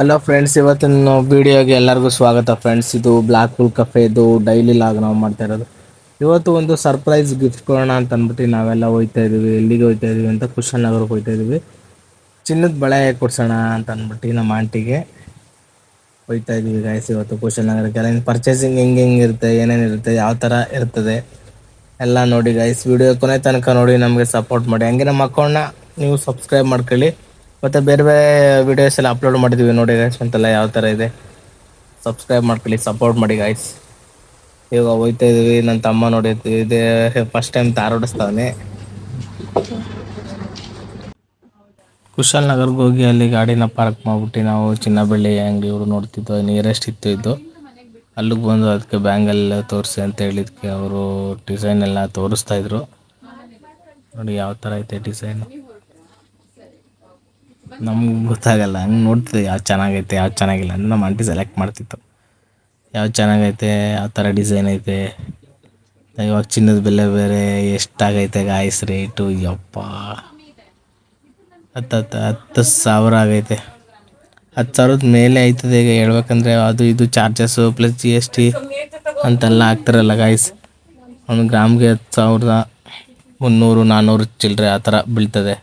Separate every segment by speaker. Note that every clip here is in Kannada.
Speaker 1: ಹಲೋ ಫ್ರೆಂಡ್ಸ್ ಇವತ್ತಿನ ವಿಡಿಯೋಗೆ ಎಲ್ಲರಿಗೂ ಸ್ವಾಗತ ಫ್ರೆಂಡ್ಸ್ ಇದು ಬ್ಲಾಕ್ ಹೋಲ್ ಕಫೆ ಇದು ಡೈಲಿ ಲಾಗ್ ನಾವು ಮಾಡ್ತಾ ಇರೋದು. ಇವತ್ತು ಒಂದು ಸರ್ಪ್ರೈಸ್ ಗಿಫ್ಟ್ ಕೊಡೋಣ ಅಂತ ಅಂದ್ಬಿಟ್ಟು ನಾವೆಲ್ಲ ಹೋಯ್ತಾ ಇದೀವಿ ಎಲ್ಲಿಗೆ ಹೋಯ್ತಾ ಇದೀವಿ ಅಂತ ನಗರಕ್ಕೆ ಹೋಯ್ತಾ ಇದೀವಿ ಚಿನ್ನದ ಬಳೆ ಕೊಡ್ಸೋಣ ಅಂತ ಅಂದ್ಬಿಟ್ಟು ನಮ್ಮ ಆಂಟಿಗೆ ಹೋಯ್ತಾ ಇದೀವಿ ಗಾಯ್ಸ್ ಇವತ್ತು ಕುಶನ್ ನಗರಕ್ಕೆ. ಎಲ್ಲ ಪರ್ಚೇಸಿಂಗ್ ಹೆಂಗೆ ಹೆಂಗೆ ಇರುತ್ತೆ, ಏನೇನು ಇರುತ್ತೆ, ಯಾವ ಥರ ಇರ್ತದೆ, ಎಲ್ಲ ನೋಡಿ ಗೈಸ್ ವಿಡಿಯೋ ಕೊನೆ ತನಕ ನೋಡಿ, ನಮಗೆ ಸಪೋರ್ಟ್ ಮಾಡಿ. ಹಂಗೆ ನಮ್ಮ ಅಕೌಂಟ್ನ ನೀವು ಸಬ್ಸ್ಕ್ರೈಬ್ ಮಾಡ್ಕೊಳ್ಳಿ. ಮತ್ತು ಬೇರೆ ಬೇರೆ ವಿಡಿಯೋಸ್ ಎಲ್ಲ ಅಪ್ಲೋಡ್ ಮಾಡಿದೀವಿ ನೋಡಿ ಗೈಸ್ ಅಂತೆಲ್ಲ ಯಾವ ಥರ ಇದೆ. ಸಬ್ಸ್ಕ್ರೈಬ್ ಮಾಡ್ಕೊಳ್ಳಿ ಸಪೋರ್ಟ್ ಮಾಡಿ ಗೈಸ್ ಇವಾಗ ಹೋಯ್ತಾ ಇದೀವಿ ನನ್ನ ತಮ್ಮ ನೋಡಿ ಇದೆ ಫಸ್ಟ್ ಟೈಮ್ ತಾರ್ ಓಡಿಸ್ತಾವನೆ. ಕುಶಾಲ್ ನಗರ್ಗೆ ಹೋಗಿ ಅಲ್ಲಿ ಗಾಡಿನ ಪಾರ್ಕ್ ಮಾಡ್ಬಿಟ್ಟು ನಾವು ಚಿನ್ನಬಳ್ಳಿ ಅಂಗಡಿ ಇವರು ನೋಡ್ತಿದ್ದೋ ನಿಯರೆಸ್ಟ್ ಇತ್ತು ಇದು. ಅಲ್ಲಿಗೆ ಬಂದು ಅದಕ್ಕೆ ಬ್ಯಾಂಗಲ್ ತೋರಿಸಿ ಅಂತ ಹೇಳಿದ್ಕೆ ಅವರು ಡಿಸೈನ್ ಎಲ್ಲ ತೋರಿಸ್ತಾ ಇದ್ರು. ನೋಡಿ ಯಾವ ಥರ ಐತೆ ಡಿಸೈನು ನಮ್ಗೆ ಗೊತ್ತಾಗಲ್ಲ, ಹಂಗೆ ನೋಡ್ತಿದ್ದೆ ಯಾವ್ದು ಚೆನ್ನಾಗೈತೆ ಯಾವ್ದು ಚೆನ್ನಾಗಿಲ್ಲ ಅಂತ ನಮ್ಮ ಆಂಟಿ ಸೆಲೆಕ್ಟ್ ಮಾಡ್ತಿತ್ತು. ಯಾವ್ದು ಚೆನ್ನಾಗೈತೆ, ಯಾವ ಥರ ಡಿಸೈನ್ ಐತೆ, ಇವಾಗ ಚಿನ್ನದ ಬೆಲೆ ಬೇರೆ, ಎಷ್ಟಾಗೈತೆ ಗಾಯ್ಸ್ ರೇಟು ಯಪ್ಪ. ಹತ್ತು ಹತ್ತು ಹತ್ತು ಸಾವಿರ ಆಗೈತೆ. ಹತ್ತು ಸಾವಿರದ ಮೇಲೆ ಆಯ್ತದೆ ಈಗ ಹೇಳ್ಬೇಕಂದ್ರೆ ಅದು ಇದು charges plus G S T ಅಂತೆಲ್ಲ ಹಾಕ್ತಾರಲ್ಲ ಗಾಯ್ಸ್ ಒಂದು ಗ್ರಾಮ್ಗೆ ಹತ್ತು ಸಾವಿರದ ಮುನ್ನೂರು ನಾನ್ನೂರು ಚಿಲ್ಲರೆ ಆ ಥರ ಬೀಳ್ತದೆ.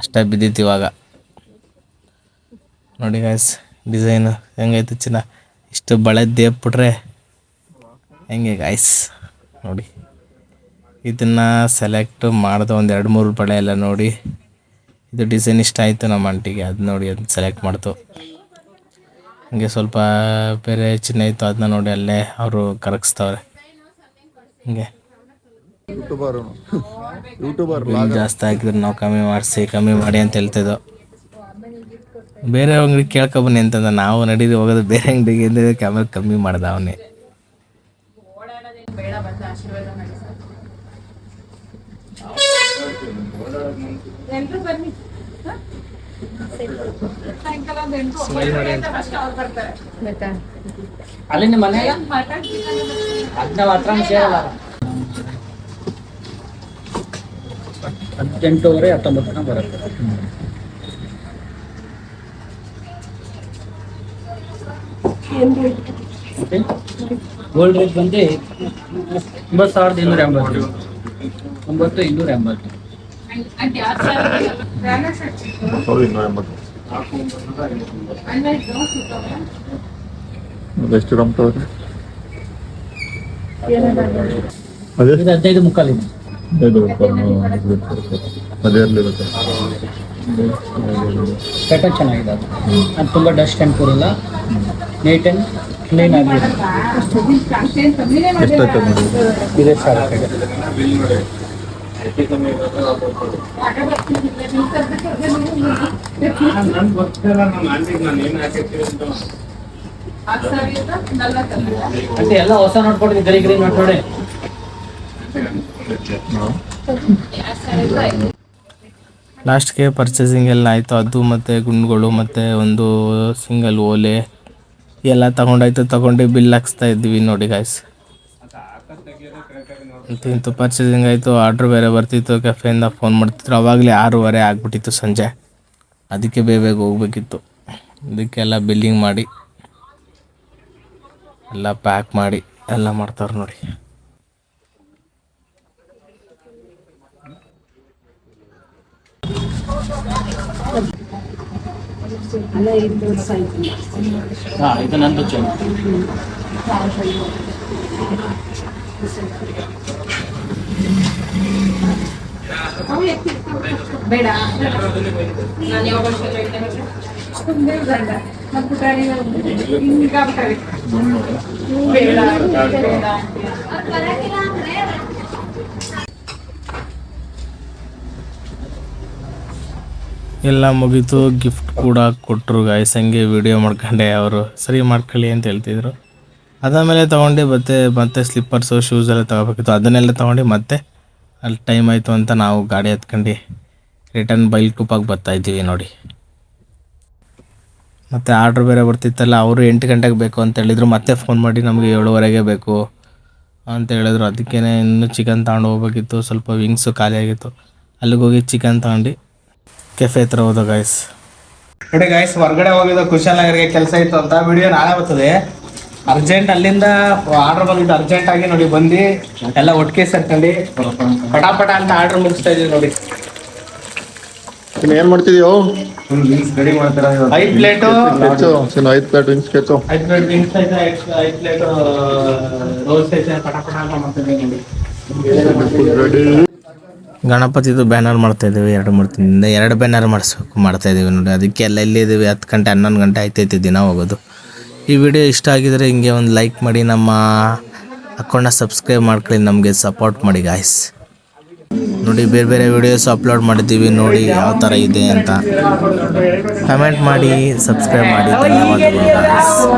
Speaker 1: ಅಷ್ಟೇ ಬಿದ್ದಿತ್ತು ಇವಾಗ. ನೋಡಿ ಗಾಯ್ಸ್ ಡಿಸೈನು ಹೆಂಗೈತೆ ಚಿನ್ನ? ಇಷ್ಟು ಬಳೆ ದೇಪ್ಬಿಟ್ರೆ ಹೆಂಗೆ ಗಾಯ್ಸ್ ನೋಡಿ ಇದನ್ನು ಸೆಲೆಕ್ಟ್ ಮಾಡಿದೆ ಒಂದು ಎರಡು ಮೂರು ಬಳೆ ಎಲ್ಲ ನೋಡಿ. ಇದು ಡಿಸೈನ್ ಇಷ್ಟ ಆಯಿತು ನಮ್ಮ ಆಂಟಿಗೆ ಅದು ನೋಡಿ ಅದನ್ನ ಸೆಲೆಕ್ಟ್ ಮಾಡ್ತು. ಹಂಗೆ ಸ್ವಲ್ಪ ಬೇರೆ ಚಿನ್ನ ಇತ್ತು ಅದನ್ನ ನೋಡಿ ಅಲ್ಲೇ ಅವರು ಕರಗಿಸ್ತವ್ರೆ. ಹಿಂಗೆ.
Speaker 2: ಯೂಟ್ಯೂಬರ್
Speaker 1: ಜಾಸ್ತಿ ಹಾಕಿದ್ರೆ ನಾವು ಕಮ್ಮಿ ಮಾಡಿಸಿ ಕಮ್ಮಿ ಮಾಡಿ ಅಂತ ಹೇಳ್ತಿದ್ದೋ. ಬೇರೆ ಅಂಗಡಿ ಕೇಳ್ಕೊಬನ್ನಿ ಅಂತಂದ ನಾವು ನಡೀರಿ ಹೋಗೋದು ಬೇರೆ ಅಂಗಡಿಗೆ ಕ್ಯಾಮ್ರಾ ಕಮ್ಮಿ ಮಾಡ್ದ ಅವನೇ.
Speaker 3: ಅಲ್ಲಿ ನಿಮ್ಮ ಮನೆ ಹದಿನೆಂಟುವರೆ ಹತ್ತೊಂಬತ್ತು ತನಕ ಬರುತ್ತೆ ಗೋಲ್ಡ್ ರೇಟ್ ಬಂದು ಒಂಬತ್ತು ಸಾವಿರದ ಇನ್ನೂರ ಎಂಬತ್ತು. ಒಂಬತ್ತು ಇನ್ನೂರ ಎಂಬತ್ತು.
Speaker 4: ಎಷ್ಟು?
Speaker 3: ಇದು ಹದಿನೈದು ಮುಕ್ಕಾಲು ಇದೆ
Speaker 2: ಇದು ಅದೇ ಇರಲಿರುತ್ತೆ
Speaker 3: ಪ್ಯಾಟರ್ನ್ ಚೆನ್ನಾಗಿದೆ ಅದು. ಅದು ತುಂಬ ಡಸ್ಟ್ ಅಂಡ್ ಕೂರಲ್ಲ ನೀಟ್ ಆ್ಯಂಡ್ ಕ್ಲೀನ್ ಆಗಿದೆ ಇದೇ. ಸಾವಿರ ಎಲ್ಲ ಹೊಸ ನೋಡ್ಕೊಡ್ತೀವಿ ಗರಿ ಗರಿ
Speaker 4: ಐದು.
Speaker 1: ಲಾಸ್ಟ್ಗೆ ಪರ್ಚೇಸಿಂಗ್ ಎಲ್ಲ ಆಯಿತು. ಅದು ಮತ್ತು ಗುಂಡುಗಳು, ಮತ್ತು ಒಂದು ಸಿಂಗಲ್ ಓಲೆ ಎಲ್ಲ ತಗೊಂಡಾಯ್ತು. ತಗೊಂಡು ಬಿಲ್ ಹಾಕ್ಸ್ತಾ ಇದ್ವಿ ನೋಡಿ ಗಾಯ್ಸ್ ಇಂತು ಪರ್ಚೇಸಿಂಗ್ ಆಯಿತು. ಆರ್ಡ್ರ್ ಬೇರೆ ಬರ್ತಿತ್ತು. ಕೆಫೆಯಿಂದ ಫೋನ್ ಮಾಡ್ತಿದ್ರು. ಅವಾಗಲೇ ಆರೂವರೆ ಆಗಿಬಿಟ್ಟಿತ್ತು ಸಂಜೆ. ಅದಕ್ಕೆ ಬೇಗ ಬೇಗ ಹೋಗ್ಬೇಕಿತ್ತು. ಇದಕ್ಕೆಲ್ಲ ಬಿಲ್ಲಿಂಗ್ ಮಾಡಿ, ಎಲ್ಲ ಪ್ಯಾಕ್ ಮಾಡಿ, ಎಲ್ಲ ಮಾಡ್ತಾರೆ ನೋಡಿ.
Speaker 3: ಹಾಂ ಇದು ನಂದು ಚೆಂಡು
Speaker 4: ಅವು ಎತ್ತಿತ್ತು. ಬೇಡ ನಾನು ಯಾವಾಗ ವರ್ಷ ಹೇಳ್ತೇನೆ ಸುಮ್ಮನೆ ಬೇಡ ನಮ್ಮ ಪುಟಾಣಿ ಹಿಂಗಾಗ್ತವೆ ಬೇಡ
Speaker 1: ಎಲ್ಲ ಮುಗೀತು ಗಿಫ್ಟ್ ಕೂಡ ಕೊಟ್ಟರು ಗಾಯ್ಸ್ ಹಂಗೆ ವಿಡಿಯೋ ಮಾಡ್ಕೊಂಡೆ ಅವರು. ಸರಿ ಮಾಡ್ಕೊಳ್ಳಿ ಅಂತ ಹೇಳ್ತಿದ್ರು. ಅದಾದಮೇಲೆ ತೊಗೊಂಡು, ಮತ್ತೆ ಮತ್ತೆ ಸ್ಲಿಪ್ಪರ್ಸು ಶೂಸ್ ಎಲ್ಲ ತೊಗೋಬೇಕಿತ್ತು. ಅದನ್ನೆಲ್ಲ ತೊಗೊಂಡು, ಮತ್ತೆ ಅಲ್ಲಿ ಟೈಮ್ ಆಯಿತು ಅಂತ ನಾವು ಗಾಡಿ ಹತ್ಕೊಂಡು ರಿಟರ್ನ್ ಬೈಲ್ ಕುಪ್ಪಾಗಿ ಬರ್ತಾಯಿದ್ದೀವಿ ನೋಡಿ. ಮತ್ತು ಆರ್ಡ್ರ್ ಬೇರೆ ಬರ್ತಿತ್ತಲ್ಲ, ಅವರು ಎಂಟು ಗಂಟೆಗೆ ಬೇಕು ಅಂತ ಹೇಳಿದರು. ಮತ್ತೆ ಫೋನ್ ಮಾಡಿ ನಮಗೆ ಏಳುವರೆಗೆ ಬೇಕು ಅಂತ ಹೇಳಿದ್ರು. ಅದಕ್ಕೇ ಇನ್ನೂ ಚಿಕನ್ ತಗೊಂಡು ಹೋಗ್ಬೇಕಿತ್ತು. ಸ್ವಲ್ಪ ವಿಂಗ್ಸು ಖಾಲಿ ಆಗಿತ್ತು ಅಲ್ಲಿಗೆ ಹೋಗಿ ಚಿಕನ್ ತಗೊಂಡು ಕೆಫೆ ಹತ್ರ ಹೋದ ಗಾಯ್ಸ್ ನೋಡಿ ಗಾಯ್ಸ್ ಹೊರಗಡೆ ಹೋಗಿದ್ದು ಕುಶಾಲನಗರ್ಗೆ ಕೆಲಸ ಇತ್ತು ಅಂತ. ವಿಡಿಯೋ ನಾಳೆ ಬರ್ತದೆ. ಅರ್ಜೆಂಟ್ ಅಲ್ಲಿಂದ ಆರ್ಡರ್ ಬಂದಿದ್ದು ಅರ್ಜೆಂಟ್ ಆಗಿ ನೋಡಿ ಬಂದು ಎಲ್ಲ ಒಟ್ಟಿಗೆ ಸೇರ್ಕೊಂಡು ಪಟಾಪಟ ಅಂತ ಆರ್ಡರ್ ಮುಗಿಸ್ತಾ ಇದೀವಿ ನೋಡಿ.
Speaker 2: ಏನ್ ಮಾಡ್ತಿದ್ಯೋ?
Speaker 1: ರೆಡಿ ಮಾಡ್ತೀರಾ? ಐದು ಪ್ಲೇಟು
Speaker 2: ಐದು ಪ್ಲೇಟ್ ವಿಂಗ್ಸ್ ಕೆಚ್ಚು.
Speaker 1: ಐದು ಪ್ಲೇಟ್ ವಿಂಗ್ಸ್ ಐತೆ ಐದು ಪ್ಲೇಟ್ ರೋಸ್ ಐತೆ ಪಟಾಪಟ ಅಂತ ನೋಡಿ. ಗಣಪತಿದು ಬ್ಯಾನರ್ ಮಾಡ್ತಾ ಇದೀವಿ ಎರಡು ದಿನದಿಂದ ಎರಡು ಬ್ಯಾನರ್ ಮಾಡಿಸ್ಬೇಕು, ಮಾಡ್ತಾ ಇದೀವಿ ನೋಡಿ. ಅದಕ್ಕೆ ಎಲ್ಲ ಇಲ್ಲಿದ್ದೀವಿ ಹತ್ತು ಗಂಟೆ, ಹನ್ನೊಂದು ಗಂಟೆ ಆಯ್ತೈತಿ ದಿನ ಹೋಗೋದು. ಈ ವಿಡಿಯೋ ಇಷ್ಟ ಆಗಿದ್ರೆ ಹಿಂಗೆ ಒಂದು ಲೈಕ್ ಮಾಡಿ, ನಮ್ಮ ಅಕೌಂಟ್ನ ಸಬ್ಸ್ಕ್ರೈಬ್ ಮಾಡ್ಕೊಳ್ಳಿ, ನಮಗೆ ಸಪೋರ್ಟ್ ಮಾಡಿ ಗಾಯ್ಸ್ ನೋಡಿ, ಬೇರೆ ಬೇರೆ ವಿಡಿಯೋಸ್ ಅಪ್ಲೋಡ್ ಮಾಡಿದ್ದೀವಿ, ನೋಡಿ ಯಾವ ಥರ ಇದೆ ಅಂತ. ಕಮೆಂಟ್ ಮಾಡಿ, ಸಬ್ಸ್ಕ್ರೈಬ್ ಮಾಡಿ, ಧನ್ಯವಾದಗಳು.